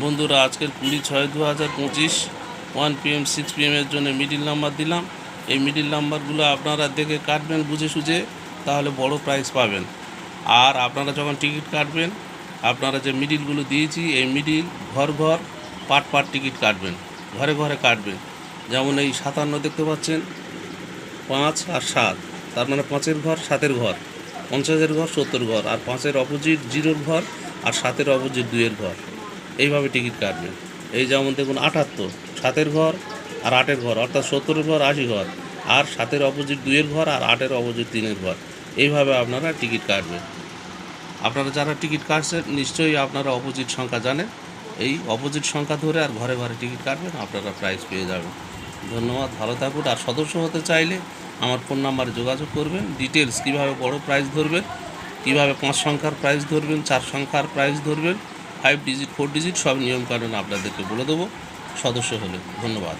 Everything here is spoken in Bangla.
বন্ধুরা, আজকের কুড়ি ছয় দু হাজার পঁচিশ ওয়ান পিএম সিক্স পিএমের জন্য মিডিল নাম্বার দিলাম। এই মিডিল নাম্বারগুলো আপনারা দেখে কাটবেন, বুঝে সুঝে, তাহলে বড় প্রাইস পাবেন। আর আপনারা যখন টিকিট কাটবেন, আপনারা যে মিডিলগুলো দিয়েছি, এই মিডিল ঘর ঘর পাট পাট টিকিট কাটবেন, ঘরে ঘরে কাটবেন। যেমন এই সাতান্ন দেখতে পাচ্ছেন, পাঁচ আর সাত, তার মানে পাঁচের ঘর, সাতের ঘর, পঞ্চাশের ঘর, সত্তর ঘর, আর পাঁচের অপোজিট জিরোর ঘর, আর সাতের অপোজিট দুইয়ের ঘর। এইভাবে টিকিট কাটবেন এই যেমন দেখুন আটাত্তর, সাতের ঘর আর আটের ঘর, অর্থাৎ সত্তরের ঘর, আশি ঘর আর সাতের অপোজিট দুইয়ের ঘর আর আটের অপোজিট তিনের ঘর। এইভাবে আপনারা টিকিট কাটবেন আপনারা যারা টিকিট কাটছেন, নিশ্চয়ই আপনারা অপোজিট সংখ্যা জানেন। এই অপোজিট সংখ্যা ধরে আর ঘরে ঘরে টিকিট কাটবেন, আপনারা প্রাইজ পেয়ে যাবেন। ধন্যবাদ, ভালো থাকুন। আর সদস্য হতে চাইলে আমার ফোন নাম্বারে যোগাযোগ করবেন। ডিটেলস কীভাবে বড় প্রাইজ ধরবেন, কীভাবে পাঁচ সংখ্যার প্রাইজ ধরবেন, চার সংখ্যার প্রাইজ ধরবেন ফাইভ ডিজিট ফোর ডিজিট সব নিয়মকানুন আপনাদেরকে বলে দেবো। সদস্য হলে। ধন্যবাদ।